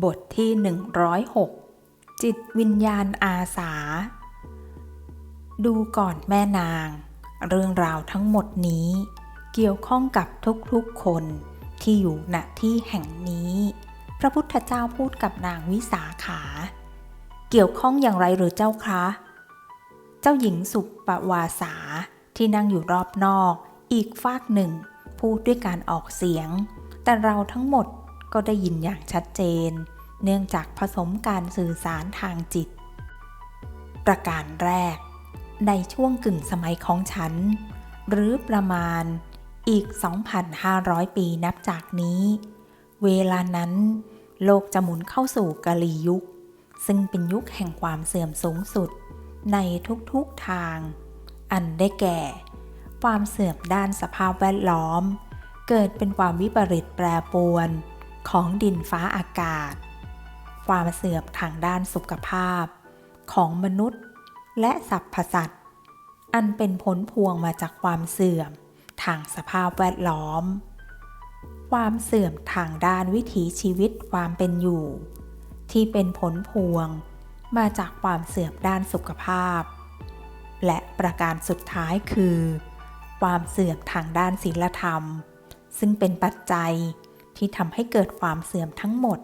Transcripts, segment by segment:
บทที่ 106 จิตวิญญาณอาสา ดูก่อนแม่นาง เรื่องราวทั้งหมดนี้ เกี่ยวข้องกับทุกๆคนที่อยู่ณที่แห่งนี้ พระพุทธเจ้าพูดกับนางวิสาขา เกี่ยวข้องอย่างไรหรือเจ้าคะ เจ้าหญิงสุปวาสาที่นั่งอยู่รอบนอก อีกฟากหนึ่ง พูดด้วยการออกเสียง แต่เราทั้งหมด ก็ได้ยินอย่างชัดเจน เนื่องจากผสมการสื่อสารทางจิต ประการแรก ในช่วงกึ่งสมัยของฉัน หรือประมาณอีก 2,500 ปีนับจากนี้ เวลานั้นโลกจะหมุนเข้าสู่กาลียุค ซึ่งเป็นยุคแห่งความเสื่อมสูงสุดในทุกๆทาง อันได้แก่ ความเสื่อมด้านสภาพแวดล้อม เกิดเป็นความวิปริตแปรปรวน ของดินฟ้าอากาศ ความเสื่อมทางด้านสุขภาพ ของมนุษย์ และสรรพสัตว์อันเป็นผลพวงมาจากความเสื่อมทางสภาพแวดล้อม ความเสื่อมทางด้านวิถีชีวิตความเป็นอยู่ ที่เป็นผลพวงมาจากความเสื่อมด้านสุขภาพ และประการสุดท้ายคือ ความเสื่อมทางด้านศีลธรรม ซึ่งเป็นปัจจัย ที่ทำให้เกิดความเสื่อมทั้งหมด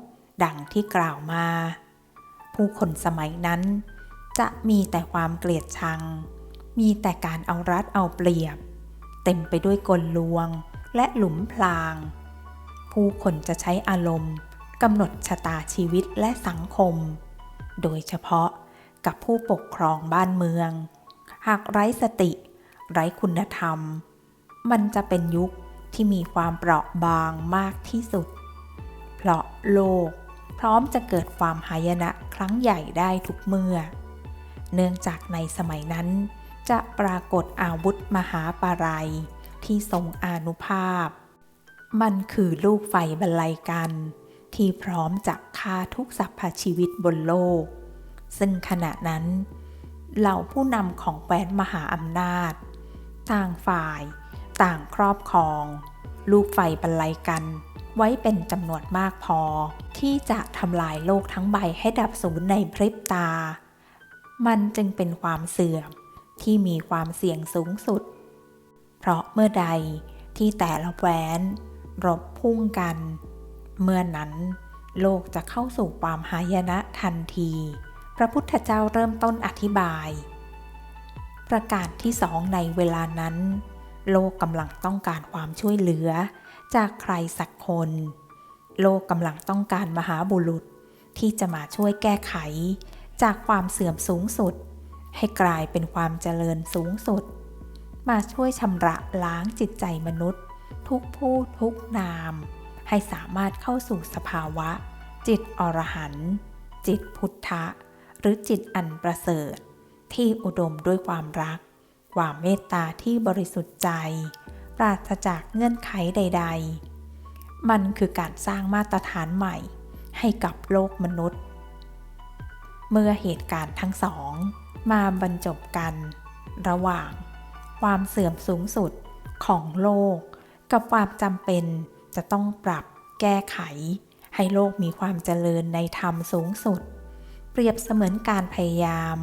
ดังที่กล่าวมา ผู้คนสมัยนั้น จะมีแต่ความเกลียดชัง มีแต่การเอารัดเอาเปรียบ เต็มไปด้วยกลลวงและหลุมพราง ผู้คนจะใช้อารมณ์กำหนดชะตาชีวิตและสังคม โดยเฉพาะกับผู้ปกครองบ้านเมือง หากไร้สติ ไร้คุณธรรม มันจะเป็นยุค ที่มีความเปราะบางมากที่สุด เพราะโลก พร้อมจะเกิดความหายนะครั้งใหญ่ได้ทุกเมื่อ เนื่องจากในสมัยนั้น จะปรากฏอาวุธมหาปารายที่ทรงอนุภาพ มันคือลูกไฟบรรลัยกัน ที่พร้อมจะฆ่าทุกสรรพชีวิตบนโลก ซึ่งขณะนั้น เหล่าผู้นำของแคว้นมหาอำนาจ ต่างฝ่าย ต่างครอบครอง ลูกไฟบรรลัยกัน ไว้เป็นจำนวนมากพอ ที่จะทำลายโลกทั้งใบให้ดับสูญในพริบตา มันจึงเป็นความเสื่อมที่มีความเสี่ยงสูงสุด เพราะเมื่อใดที่แต่ละแหวนรบพุ่งกัน เมื่อนั้น โลกจะเข้าสู่ความหายนะทันที พระพุทธเจ้าเริ่มต้นอธิบาย ประกาศที่สองในเวลานั้น โลกกำลังต้องการความช่วยเหลือ จากใครสักคน โลกกำลังต้องการมหาบุรุษ ที่จะมาช่วยแก้ไข จากความเสื่อมสูงสุด ให้กลายเป็นความเจริญสูงสุด มาช่วยชำระล้างจิตใจมนุษย์ ทุกผู้ทุกนาม ให้สามารถเข้าสู่สภาวะ จิตอรหันต์จิตพุทธะ หรือจิตอันประเสริฐ ที่อุดมด้วยความรัก ความเมตตาที่บริสุทธิ์ใจ ปราศจากเงื่อนไขใด ๆ มันคือการสร้างมาตรฐานใหม่ ให้กับโลกมนุษย์ เมื่อเหตุการณ์ทั้งสอง มาบรรจบกัน ระหว่าง ความเสื่อมสูงสุดของโลก กับความจำเป็นจะต้องปรับแก้ไข ให้โลกมีความเจริญในธรรมสูงสุด เปรียบเสมือนการพยายาม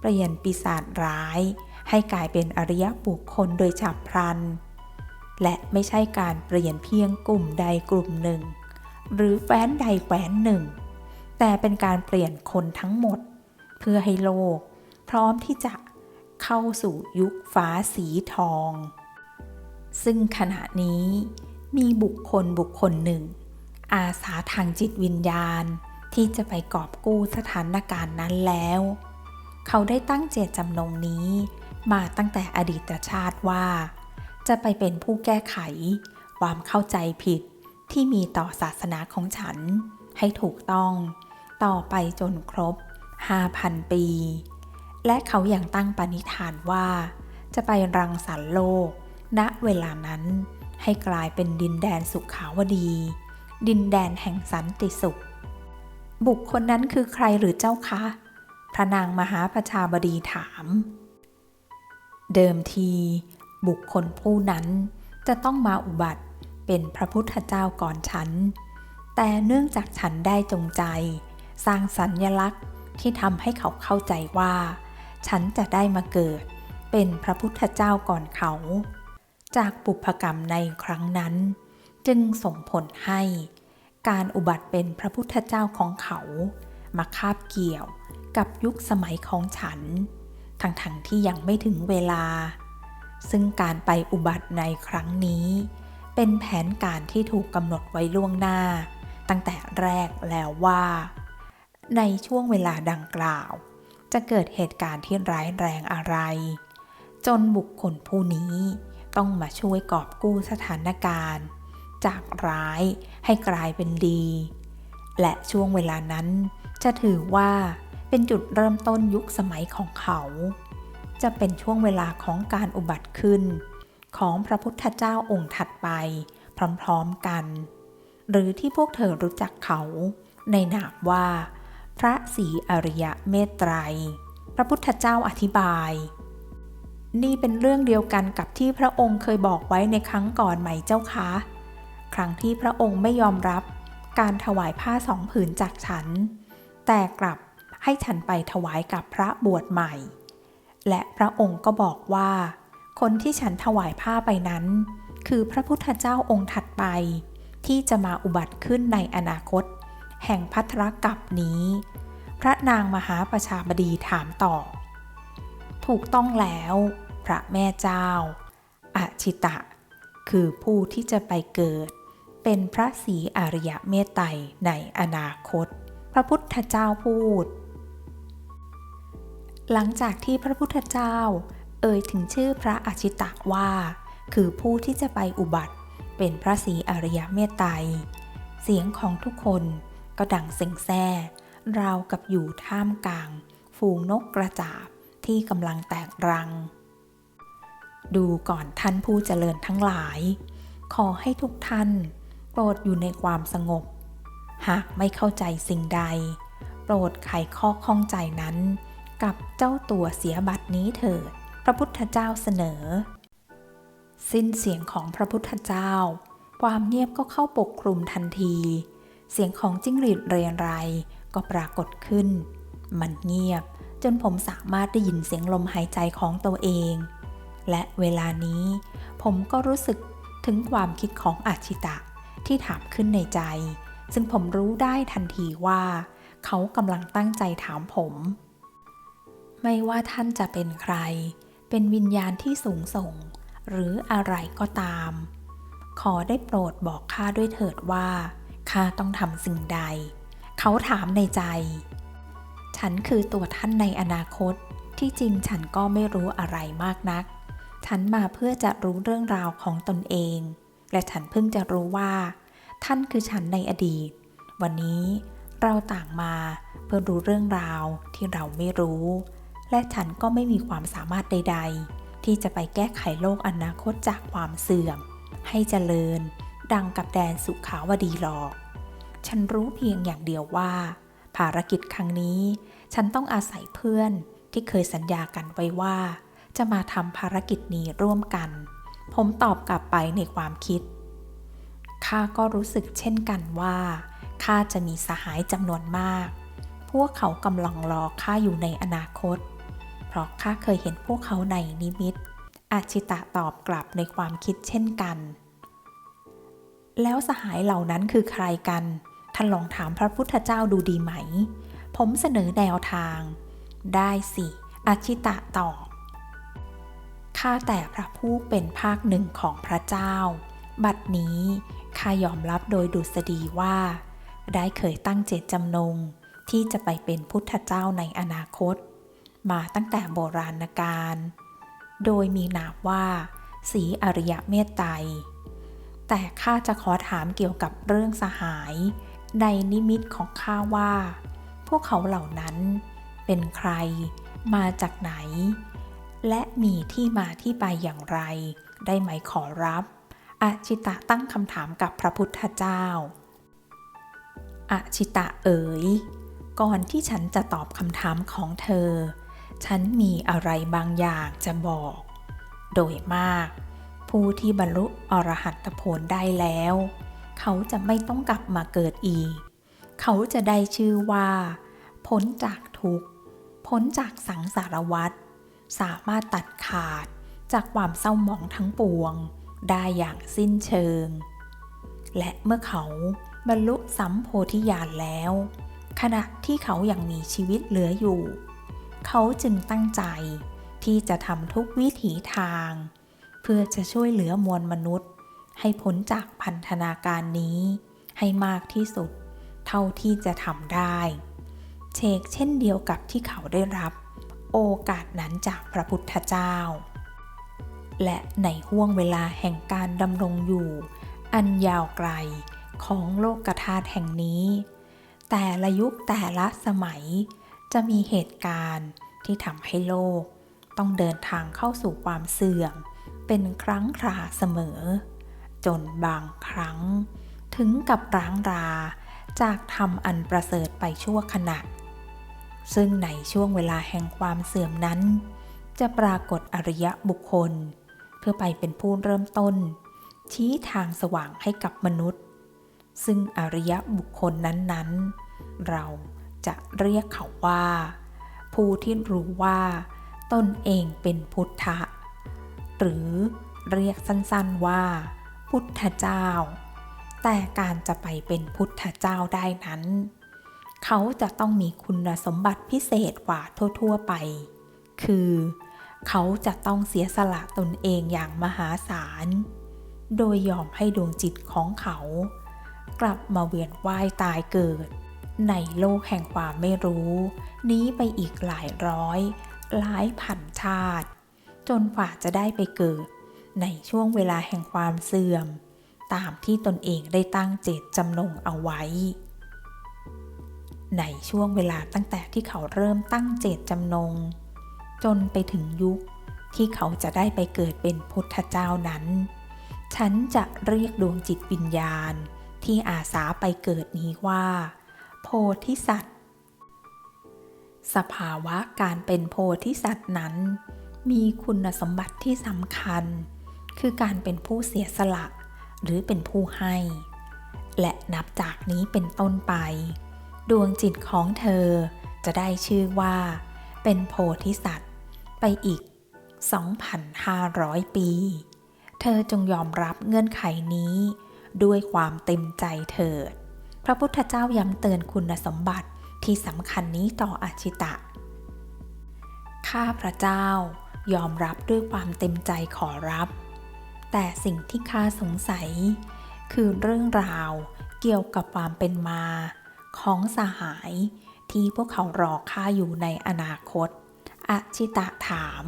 เปลี่ยนปีศาจร้าย ให้กลายเป็นอริยบุคคลโดยฉับพลัน และไม่ใช่การเปลี่ยนเพียงกลุ่มใดกลุ่มหนึ่ง หรือแฟนใดแคว้นหนึ่ง แต่เป็นการเปลี่ยนคนทั้งหมด เพื่อให้โลก พร้อมที่จะเข้าสู่ยุคฟ้าสีทอง ซึ่งขณะนี้มีบุคคลบุคคลหนึ่ง อาสาทางจิตวิญญาณที่จะไปกอบกู้สถานการณ์นั้นแล้ว เขาได้ตั้งเจตจำนงนี้ มาตั้งแต่อดีตชาติว่า จะไปเป็นผู้แก้ไข ความเข้าใจผิดที่มีต่อศาสนาของฉัน ให้ถูกต้อง ต่อไปจนครบ 5,000 ปี และเขาอยัางตั้งปณิธานว่า จะไปรังสรรค์โลก ณเวลานั้นให้กลายเป็นดินแดนสุขขาวดี ดินแดนแห่งสันติสุข บุคคลนั้นคือใครหรือเจ้าคะ พระนางมหาประชาบดีถาม เดิมทีบุคคลผู้นั้นจะต้องมาอุบัติเป็นพระพุทธเจ้าก่อนฉัน แต่เนื่องจากฉันได้จงใจ สร้างสัญญลักษณ์ที่ทำให้เขาเข้าใจว่า ฉันจะได้มาเกิด เป็นพระพุทธเจ้าก่อนเขา จากปุพกรรมในครั้งนั้น จึงส่งผลให้ การอุบัติเป็นพระพุทธเจ้าของเขา มาคาบเกี่ยวกับยุคสมัยของฉัน ทั้งๆทที่ยังไม่ถึงเวลา ซึ่งการไปอุบัติในครั้งนี้ เป็นแผนการที่ถูกกำหนดไว้ล่วงหน้า ตั้งแต่แรกแล้วว่า ในช่วงเวลาดังกล่าว จะเกิดเหตุการณ์ที่ร้ายแรงอะไร จนบุคคลผู้นี้ต้องมาช่วยกอบกู้สถานการณ์ จากร้ายให้กลายเป็นดี และช่วงเวลานั้นจะถือว่า เป็นจุดเริ่มต้นยุคสมัยของเขา จะเป็นช่วงเวลาของการอุบัติขึ้น ของพระพุทธเจ้าองค์ถัดไป พร้อมๆกัน หรือที่พวกเธอรู้จักเขา ในนามว่า พระศรีอริยเมตไตร พระพุทธเจ้าอธิบาย นี่เป็นเรื่องเดียวกันกับที่พระองค์เคยบอกไว้ในครั้งก่อนไหมเจ้าคะ ครั้งที่พระองค์ไม่ยอมรับการถวายผ้าสองผืนจากฉัน แต่กลับ ให้ฉันไปถวายกับพระบวชใหม่ และพระองค์ก็บอกว่า คนที่ฉันถวายผ้าไปนั้น คือพระพุทธเจ้าองค์ถัดไป ที่จะมาอุบัติขึ้นในอนาคต แห่งพัทรกับนี้ พระนางมหาประชาบดีถามต่อ ถูกต้องแล้ว พระแม่เจ้าอาชิตะ คือผู้ที่จะไปเกิด เป็นพระศรีอริยเมตไตรในอนาคต พระพุทธเจ้าพูด หลังจากที่พระพุทธเจ้า เอ่ยถึงชื่อพระอาชิตะว่า คือผู้ที่จะไปอุบัติ เป็นพระศรีอริยเมตไตรเสียงของทุกคนก็ดังเซ็งแซ่ราวกับอยู่ท่ามกลาง ฝูงนกกระจาบที่กำลังแตกรัง ดูก่อนท่านผู้เจริญทั้งหลาย ขอให้ทุกท่านโปรดอยู่ในความสงบ หากไม่เข้าใจสิ่งใด โปรดไขข้อข้องใจนั้น กับเจ้าตัวเสียบัตรนี้เถิด พระพุทธเจ้าเสนอ สิ้นเสียงของพระพุทธเจ้า ความเงียบก็เข้าปกคลุมทันที เสียงของจิ้งหรีดเรียนไรก็ปรากฏขึ้น มันเงียบจนผมสามารถได้ยินเสียงลมหายใจของตัวเอง และเวลานี้ ผมก็รู้สึกถึงความคิดของอาชิตะที่ถามขึ้นในใจ ซึ่งผมรู้ได้ทันทีว่า เขากำลังตั้งใจถามผม ไม่ว่าท่านจะเป็นใคร เป็นวิญญาณที่สูงส่ง หรืออะไรก็ตาม ขอได้โปรดบอกข้าด้วยเถิดว่าข้าต้องทำสิ่งใด เขาถามในใจ ฉันคือตัวท่านในอนาคต ที่จริงฉันก็ไม่รู้อะไรมากนัก ฉันมาเพื่อจะรู้เรื่องราวของตนเอง และฉันเพิ่งจะรู้ว่า ท่านคือฉันในอดีต วันนี้เราต่างมาเพื่อรู้เรื่องราวที่เราไม่รู้ และฉันก็ไม่มีความสามารถใด ๆ ที่จะไปแก้ไขโลกอนาคตจากความเสื่อม ให้เจริญ ดังกับแดนสุขาวดีหรอก ฉันรู้เพียงอย่างเดียวว่า ภารกิจครั้งนี้ ฉันต้องอาศัยเพื่อนที่เคยสัญญากันไว้ว่า จะมาทำภารกิจนี้ร่วมกัน ผมตอบกลับไปในความคิดข้าก็รู้สึกเช่นกันว่าข้าจะมีสหายจำนวนมาก พวกเขากำลังรอข้าอยู่ในอนาคต เพราะข้าเคยเห็นพวกเขาในนิมิต อาชิตะตอบกลับในความคิดเช่นกัน แล้วสหายเหล่านั้นคือใครกัน ท่านลองถามพระพุทธเจ้าดูดีไหม ผมเสนอแนวทาง ได้สิอาชิตะตอบ ข้าแต่พระผู้เป็นภาคหนึ่งของพระเจ้า บัดนี้ข้ายอมรับโดยดุษฎีว่า ได้เคยตั้งเจตจำนงที่จะไปเป็นพุทธเจ้าในอนาคต มาตั้งแต่โบราณกาล โดยมีนามว่า สีอริยเมตไตร แต่ข้าจะขอถามเกี่ยวกับเรื่องสหาย ในนิมิตของข้าว่า พวกเขาเหล่านั้นเป็นใคร มาจากไหน และมีที่มาที่ไปอย่างไร ได้ไหมขอรับอาชิตะตั้งคำถามกับพระพุทธเจ้าอาชิตะเอ๋ย ก่อนที่ฉันจะตอบคำถามของเธอ ฉันมีอะไรบางอย่างจะบอก โดยมาก ผู้ที่บรรลุอรหัตผลได้แล้ว เขาจะไม่ต้องกลับมาเกิดอีก เขาจะได้ชื่อว่า พ้นจากทุกข์ พ้นจากสังสารวัฏสามารถตัดขาดจากความเศร้าหมองทั้งปวง ได้อย่างสิ้นเชิง และเมื่อเขาบรรลุสัมโพธิญาณแล้ว ขณะที่เขายัางมีชีวิตเหลืออยู่ เขาจึงตั้งใจ ที่จะทำทุกวิถีทาง เพื่อจะช่วยเหลือมวลมนุษย์ ให้พ้นจากพันธนาการนี้ ให้มากที่สุด เท่าที่จะทำได้ เชกเช่นเดียวกับที่เขาได้รับ โอกาสนั้นจากพระพุทธเจ้า และในห่วงเวลาแห่งการดำรงอยู่ อันยาวไกลของโลกธาตุแห่งนี้ แต่ละยุคแต่ละสมัย จะมีเหตุการณ์ที่ทำให้โลก ต้องเดินทางเข้าสู่ความเสื่อม เป็นครั้งคราเสมอ จนบางครั้ง ถึงกับร้างราจากทำอันประเสริฐไปชั่วขณะ ซึ่งในช่วงเวลาแห่งความเสื่อมนั้น จะปรากฏอริยบุคคล เพื่อไปเป็นผู้เริ่มต้น ชี้ทางสว่างให้กับมนุษย์ ซึ่งอริยบุคคลนั้นๆ เรา จะเรียกเขาว่า ผู้ที่รู้ว่า ตนเองเป็นพุทธะ หรือเรียกสั้นๆว่า พุทธเจ้า แต่การจะไปเป็นพุทธเจ้าได้นั้น เขาจะต้องมีคุณสมบัติพิเศษกว่าทั่ว ๆ ไป คือ เขาจะต้องเสียสละตนเองอย่างมหาศาล โดยยอมให้ดวงจิตของเขา กลับมาเวียนว่ายตายเกิด ในโลกแห่งความไม่รู้ นี้ไปอีกหลายร้อย หลายพันชาติ จนกว่าจะได้ไปเกิด ในช่วงเวลาแห่งความเสื่อม ตามที่ตนเองได้ตั้งเจตจำนงเอาไว้ ในช่วงเวลาตั้งแต่ที่เขาเริ่มตั้งเจตจำนง จนไปถึงยุคที่เขาจะได้ไปเกิดเป็นพุทธเจ้านั้น ฉันจะเรียกดวงจิตวิญญาณที่อาสาไปเกิดนี้ว่า โพธิสัตว์ สภาวะการเป็นโพธิสัตว์นั้น มีคุณสมบัติที่สำคัญ คือการเป็นผู้เสียสละ หรือเป็นผู้ให้ และนับจากนี้เป็นต้นไป ดวงจิตของเธอจะได้ชื่อว่า เป็นโพธิสัตว์ ไปอีก 2,500 ปี เธอจงยอมรับเงื่อนไขนี้ด้วยความเต็มใจเถิด พระพุทธเจ้าย้ำเตือนคุณสมบัติที่สำคัญนี้ต่ออาชิตะ ข้าพระเจ้ายอมรับด้วยความเต็มใจขอรับ แต่สิ่งที่ข้าสงสัย คือเรื่องราวเกี่ยวกับความเป็นมา ของสหายที่พวกเขารอข้าอยู่ในอนาคตอาชิตะถาม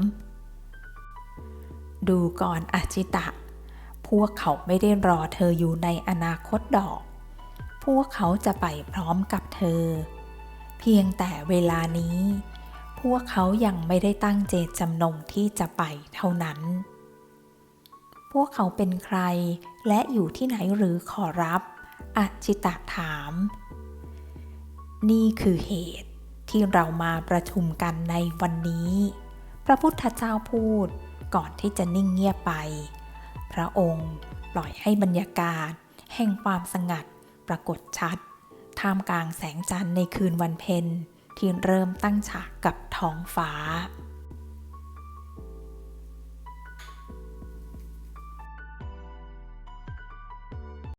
ดูก่อนอาชิตะ พวกเขาไม่ได้รอเธออยู่ในอนาคตดอก พวกเขาจะไปพร้อมกับเธอ เพียงแต่เวลานี้ พวกเขายังไม่ได้ตั้งเจตจำนงที่จะไปเท่านั้น พวกเขาเป็นใครและอยู่ที่ไหนหรือขอรับอาชิตะถาม นี่คือเหตุที่เรามาประชุมกันในวันนี้ พระพุทธเจ้าพูดก่อนที่จะนิ่งเงียบไป พระองค์ปล่อยให้บรรยากาศแห่งความสงัด ปรากฏชัด ท่ามกลางแสงจันทร์ในคืนวันเพ็ญที่เริ่มตั้งฉากกับท้องฟ้า